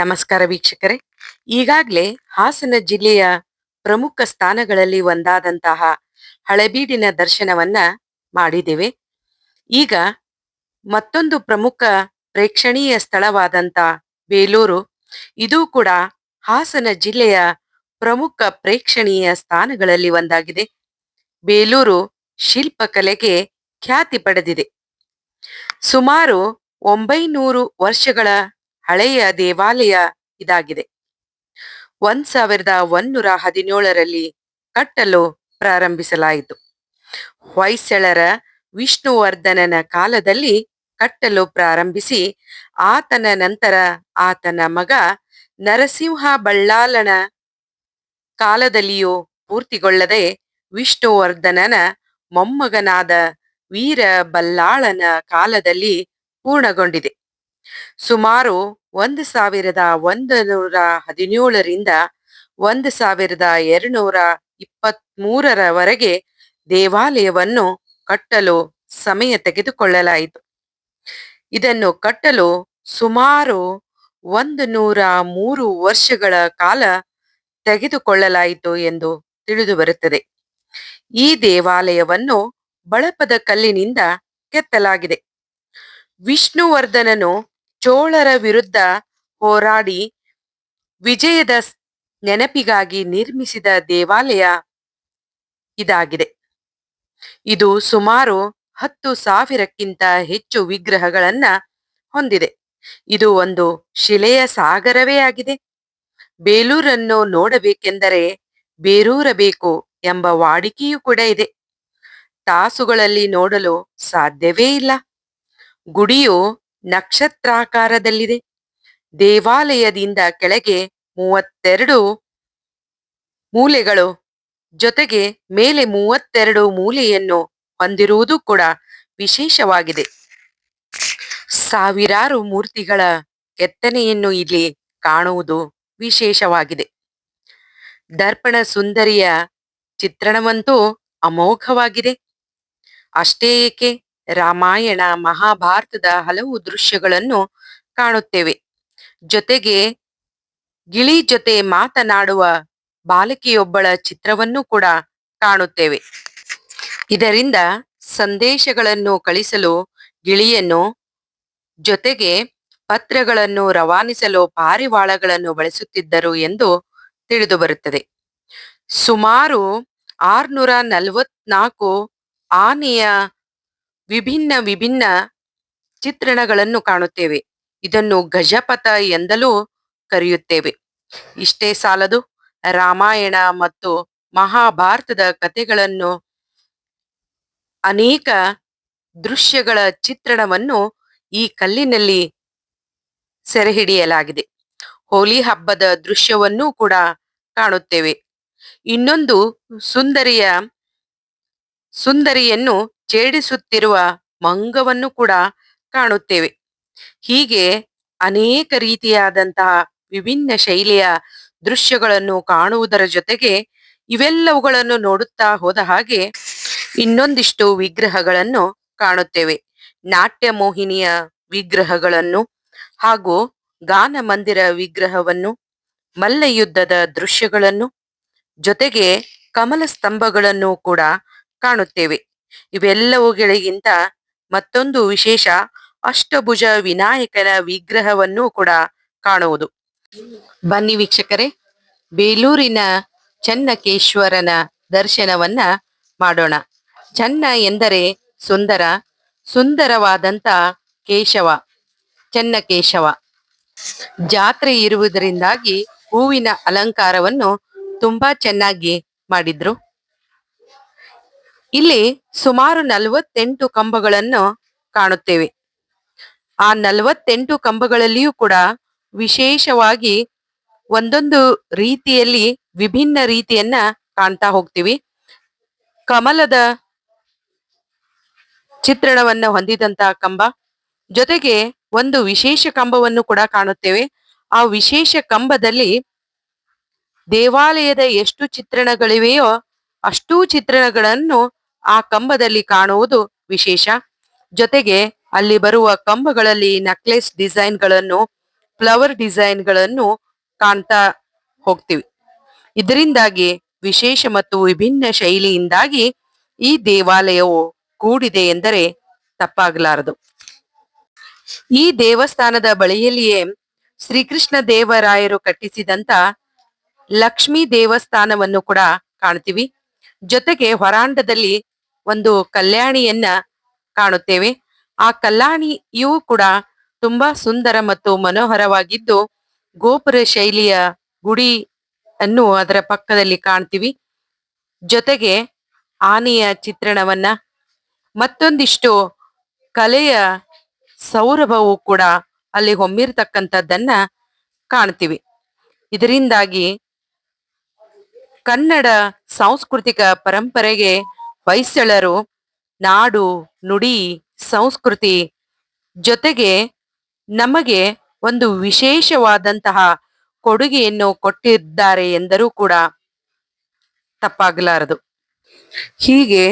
ನಮಸ್ಕಾರ ವೀಕ್ಷಕರೇ. ಈಗಾಗಲೇ ಹಾಸನ ಜಿಲ್ಲೆಯ ಪ್ರಮುಖ ಸ್ಥಾನಗಳಲ್ಲಿ ಒಂದಾದಂತಹ ಹಳೆಬೀಡಿನ ದರ್ಶನವನ್ನ ಮಾಡಿದ್ದೇವೆ. ಈಗ ಮತ್ತೊಂದು ಪ್ರಮುಖ ಪ್ರೇಕ್ಷಣೀಯ ಸ್ಥಳವಾದಂತ ಬೇಲೂರು, ಇದು ಕೂಡ ಹಾಸನ ಜಿಲ್ಲೆಯ ಪ್ರಮುಖ ಪ್ರೇಕ್ಷಣೀಯ ಸ್ಥಾನಗಳಲ್ಲಿ ಒಂದಾಗಿದೆ. ಬೇಲೂರು ಶಿಲ್ಪಕಲೆಗೆ ಖ್ಯಾತಿ ಪಡೆದಿದೆ. ಸುಮಾರು ಒಂಬೈನೂರು ವರ್ಷಗಳ ಹಳೆಯ ದೇವಾಲಯ ಇದಾಗಿದೆ. ಒಂದ್ ಸಾವಿರದ ಒಂದೂರ ಹದಿನೇಳರಲ್ಲಿ ಕಟ್ಟಲು ಪ್ರಾರಂಭಿಸಲಾಯಿತು. ಹೊಯ್ಸಳರ ವಿಷ್ಣುವರ್ಧನನ ಕಾಲದಲ್ಲಿ ಕಟ್ಟಲು ಪ್ರಾರಂಭಿಸಿ, ಆತನ ನಂತರ ಆತನ ಮಗ ನರಸಿಂಹ ಬಳ್ಳಾಲನ ಕಾಲದಲ್ಲಿಯೂ ಪೂರ್ತಿಗೊಳ್ಳದೆ ವಿಷ್ಣುವರ್ಧನನ ಮೊಮ್ಮಗನಾದ ವೀರ ಬಲ್ಲಾಳನ ಕಾಲದಲ್ಲಿ ಪೂರ್ಣಗೊಂಡಿದೆ. ಸುಮಾರು ಒಂದು ಸಾವಿರದ ಒಂದು ನೂರ ಹದಿನೇಳರಿಂದ ಒಂದು ಸಾವಿರದ ಎರಡುನೂರ ಇಪ್ಪತ್ತ್ ಮೂರರವರೆಗೆ ದೇವಾಲಯವನ್ನು ಕಟ್ಟಲು ಸಮಯ ತೆಗೆದುಕೊಳ್ಳಲಾಯಿತು. ಇದನ್ನು ಕಟ್ಟಲು ಸುಮಾರು ಒಂದು ನೂರ ಮೂರು ವರ್ಷಗಳ ಕಾಲ ತೆಗೆದುಕೊಳ್ಳಲಾಯಿತು ಎಂದು ತಿಳಿದು ಬರುತ್ತದೆ ಈ ದೇವಾಲಯವನ್ನು ಬಳಪದ ಕಲ್ಲಿನಿಂದ ಕೆತ್ತಲಾಗಿದೆ. ವಿಷ್ಣುವರ್ಧನನು ಚೋಳರ ವಿರುದ್ಧ ಹೋರಾಡಿ ವಿಜಯದ ನೆನಪಿಗಾಗಿ ನಿರ್ಮಿಸಿದ ದೇವಾಲಯ ಇದಾಗಿದೆ. ಇದು ಸುಮಾರು ಹತ್ತು ಸಾವಿರಕ್ಕಿಂತ ಹೆಚ್ಚು ವಿಗ್ರಹಗಳನ್ನ ಹೊಂದಿದೆ. ಇದು ಒಂದು ಶಿಲೆಯ ಸಾಗರವೇ ಆಗಿದೆ. ಬೇಲೂರನ್ನು ನೋಡಬೇಕೆಂದರೆ ಬೇರೂರಬೇಕು ಎಂಬ ವಾಡಿಕೆಯೂ ಕೂಡ ಇದೆ. ತಾಸುಗಳಲ್ಲಿ ನೋಡಲು ಸಾಧ್ಯವೇ ಇಲ್ಲ. ಗುಡಿಯು ನಕ್ಷತ್ರಾಕಾರದಲ್ಲಿದೆ. ದೇವಾಲಯದಿಂದ ಕೆಳಗೆ ಮೂವತ್ತೆರಡು ಮೂಲೆಗಳು, ಜೊತೆಗೆ ಮೇಲೆ ಮೂವತ್ತೆರಡು ಮೂಲೆಯನ್ನು ಹೊಂದಿರುವುದು ಕೂಡ ವಿಶೇಷವಾಗಿದೆ. ಸಾವಿರಾರು ಮೂರ್ತಿಗಳ ಕೆತ್ತನೆಯನ್ನು ಇಲ್ಲಿ ಕಾಣುವುದು ವಿಶೇಷವಾಗಿದೆ. ದರ್ಪಣ ಸುಂದರಿಯ ಚಿತ್ರಣವಂತೂ ಅಮೋಘವಾಗಿದೆ. ಅಷ್ಟೇ ಏಕೆ? ರಾಮಾಯಣ, ಮಹಾಭಾರತದ ಹಲವು ದೃಶ್ಯಗಳನ್ನು ಕಾಣುತ್ತೇವೆ. ಜೊತೆಗೆ ಗಿಳಿ ಜೊತೆ ಮಾತನಾಡುವ ಬಾಲಕಿಯೊಬ್ಬಳ ಚಿತ್ರವನ್ನು ಕೂಡ ಕಾಣುತ್ತೇವೆ. ಇದರಿಂದ ಸಂದೇಶಗಳನ್ನು ಕಳಿಸಲು ಗಿಳಿಯನ್ನು ಜೊತೆಗೆ ಪತ್ರಗಳನ್ನು ರವಾನಿಸಲು ಪಾರಿವಾಳಗಳನ್ನು ಬಳಸುತ್ತಿದ್ದರು ಎಂದು ತಿಳಿದು ಬರುತ್ತದೆ ಸುಮಾರು ಆರ್ನೂರ ನಲವತ್ನಾಲ್ಕು ಆನೆಯ ವಿಭಿನ್ನ ವಿಭಿನ್ನ ಚಿತ್ರಣಗಳನ್ನು ಕಾಣುತ್ತೇವೆ. ಇದನ್ನು ಗಜಪಥ ಎಂದಲೂ ಕರೆಯುತ್ತೇವೆ. ಇಷ್ಟೇ ಸಾಲದು ರಾಮಾಯಣ ಮತ್ತು ಮಹಾಭಾರತದ ಕಥೆಗಳನ್ನು, ಅನೇಕ ದೃಶ್ಯಗಳ ಚಿತ್ರಣವನ್ನು ಈ ಕಲ್ಲಿನಲ್ಲಿ ಸೆರೆಹಿಡಿಯಲಾಗಿದೆ. ಹೋಲಿ ಹಬ್ಬದ ದೃಶ್ಯವನ್ನೂ ಕೂಡ ಕಾಣುತ್ತೇವೆ. ಇನ್ನೊಂದು ಸುಂದರಿಯ ಸುಂದರಿಯನ್ನು ಛೇಡಿಸುತ್ತಿರುವ ಮಂಗವನ್ನು ಕೂಡ ಕಾಣುತ್ತೇವೆ. ಹೀಗೆ ಅನೇಕ ರೀತಿಯಾದಂತಹ ವಿಭಿನ್ನ ಶೈಲಿಯ ದೃಶ್ಯಗಳನ್ನು ಕಾಣುವುದರ ಜೊತೆಗೆ ಇವೆಲ್ಲವುಗಳನ್ನು ನೋಡುತ್ತಾ ಹೋದ ಹಾಗೆ ಇನ್ನೊಂದಿಷ್ಟು ವಿಗ್ರಹಗಳನ್ನು ಕಾಣುತ್ತೇವೆ. ನಾಟ್ಯ ಮೋಹಿನಿಯ ವಿಗ್ರಹಗಳನ್ನು ಹಾಗೂ ಗಾನ ಮಂದಿರ ವಿಗ್ರಹವನ್ನು, ಮಲ್ಲಯುದ್ಧದ ದೃಶ್ಯಗಳನ್ನು ಜೊತೆಗೆ ಕಮಲ ಸ್ತಂಭಗಳನ್ನು ಕೂಡ ಕಾಣುತ್ತೇವೆ. ಇವೆಲ್ಲವುಗಳಿಗಿಂತ ಮತ್ತೊಂದು ವಿಶೇಷ ಅಷ್ಟಭುಜ ವಿನಾಯಕನ ವಿಗ್ರಹವನ್ನು ಕೂಡ ಕಾಣುವುದು. ಬನ್ನಿ ವೀಕ್ಷಕರೇ, ಬೇಲೂರಿನ ಚನ್ನಕೇಶ್ವರನ ದರ್ಶನವನ್ನ ಮಾಡೋಣ. ಚನ್ನ ಎಂದರೆ ಸುಂದರ, ಸುಂದರವಾದಂತ ಕೇಶವ, ಚನ್ನಕೇಶವ. ಜಾತ್ರೆ ಇರುವುದರಿಂದಾಗಿ ಹೂವಿನ ಅಲಂಕಾರವನ್ನು ತುಂಬಾ ಚೆನ್ನಾಗಿ ಮಾಡಿದ್ರು. ಇಲ್ಲಿ ಸುಮಾರು ನಲವತ್ತೆಂಟು ಕಂಬಗಳನ್ನು ಕಾಣುತ್ತೇವೆ. ಆ ನಲವತ್ತೆಂಟು ಕಂಬಗಳಲ್ಲಿಯೂ ಕೂಡ ವಿಶೇಷವಾಗಿ ಒಂದೊಂದು ರೀತಿಯಲ್ಲಿ ವಿಭಿನ್ನ ರೀತಿಯನ್ನ ಕಾಣ್ತಾ ಹೋಗ್ತೀವಿ. ಕಮಲದ ಚಿತ್ರಣವನ್ನ ಹೊಂದಿದಂತಹ ಕಂಬ. ಜೊತೆಗೆ ಒಂದು ವಿಶೇಷ ಕಂಬವನ್ನು ಕೂಡ ಕಾಣುತ್ತೇವೆ. ಆ ವಿಶೇಷ ಕಂಬದಲ್ಲಿ ದೇವಾಲಯದ ಎಷ್ಟು ಚಿತ್ರಣಗಳಿವೆಯೋ ಅಷ್ಟೂ ಚಿತ್ರಣಗಳನ್ನು ಆ ಕಂಬದಲ್ಲಿ ಕಾಣುವುದು ವಿಶೇಷ. ಜೊತೆಗೆ ಅಲ್ಲಿ ಬರುವ ಕಂಬಗಳಲ್ಲಿ ನಕ್ಲೆಸ್ ಡಿಸೈನ್ಗಳನ್ನು ಫ್ಲವರ್ ಡಿಸೈನ್ಗಳನ್ನು ಕಾಣ್ತಾ ಹೋಗ್ತೀವಿ. ಇದರಿಂದಾಗಿ ವಿಶೇಷ ಮತ್ತು ವಿಭಿನ್ನ ಶೈಲಿಯಿಂದಾಗಿ ಈ ದೇವಾಲಯವು ಕೂಡಿದೆ ಎಂದರೆ ತಪ್ಪಾಗಲಾರದು. ಈ ದೇವಸ್ಥಾನದ ಬಳಿಯಲ್ಲಿಯೇ ಶ್ರೀಕೃಷ್ಣ ದೇವರಾಯರು ಕಟ್ಟಿಸಿದಂತ ಲಕ್ಷ್ಮೀ ದೇವಸ್ಥಾನವನ್ನು ಕೂಡ ಕಾಣ್ತೀವಿ. ಜೊತೆಗೆ ಹೊರಾಂಡದಲ್ಲಿ ಒಂದು ಕಲ್ಯಾಣಿಯನ್ನ ಕಾಣುತ್ತೇವೆ. ಆ ಕಲ್ಯಾಣಿಯೂ ಕೂಡ ತುಂಬಾ ಸುಂದರ ಮತ್ತು ಮನೋಹರವಾಗಿದ್ದು, ಗೋಪುರ ಶೈಲಿಯ ಗುಡಿ ಅನ್ನು ಅದರ ಪಕ್ಕದಲ್ಲಿ ಕಾಣ್ತೀವಿ. ಜೊತೆಗೆ ಆನೆಯ ಚಿತ್ರಣವನ್ನ, ಮತ್ತೊಂದಿಷ್ಟು ಕಲೆಯ ಸೌರಭವು ಕೂಡ ಅಲ್ಲಿ ಹೊಮ್ಮಿರ್ತಕ್ಕಂಥದ್ದನ್ನ ಕಾಣ್ತೀವಿ. ಇದರಿಂದಾಗಿ ಕನ್ನಡ ಸಾಂಸ್ಕೃತಿಕ ಪರಂಪರೆಗೆ ಹೊಯ್ಸಳರು ನಾಡು, ನುಡಿ, ಸಂಸ್ಕೃತಿ ಜೊತೆಗೆ ನಮಗೆ ಒಂದು ವಿಶೇಷವಾದಂತಹ ಕೊಡುಗೆಯನ್ನು ಕೊಟ್ಟಿದ್ದಾರೆ ಎಂದರೂ ಕೂಡ ತಪ್ಪಾಗಲಾರದು. ಹೀಗೆ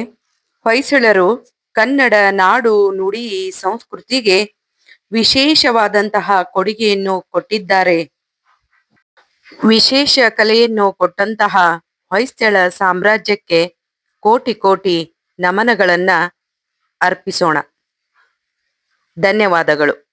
ಹೊಯ್ಸಳರು ಕನ್ನಡ, ನಾಡು, ನುಡಿ, ಸಂಸ್ಕೃತಿಗೆ ವಿಶೇಷವಾದಂತಹ ಕೊಡುಗೆಯನ್ನು ಕೊಟ್ಟಿದ್ದಾರೆ. ವಿಶೇಷ ಕಲೆಯನ್ನು ಕೊಟ್ಟಂತಹ ಹೊಯ್ಸಳ ಸಾಮ್ರಾಜ್ಯಕ್ಕೆ ಕೋಟಿ ಕೋಟಿ ನಮನಗಳನ್ನ ಅರ್ಪಿಸೋಣ. ಧನ್ಯವಾದಗಳು.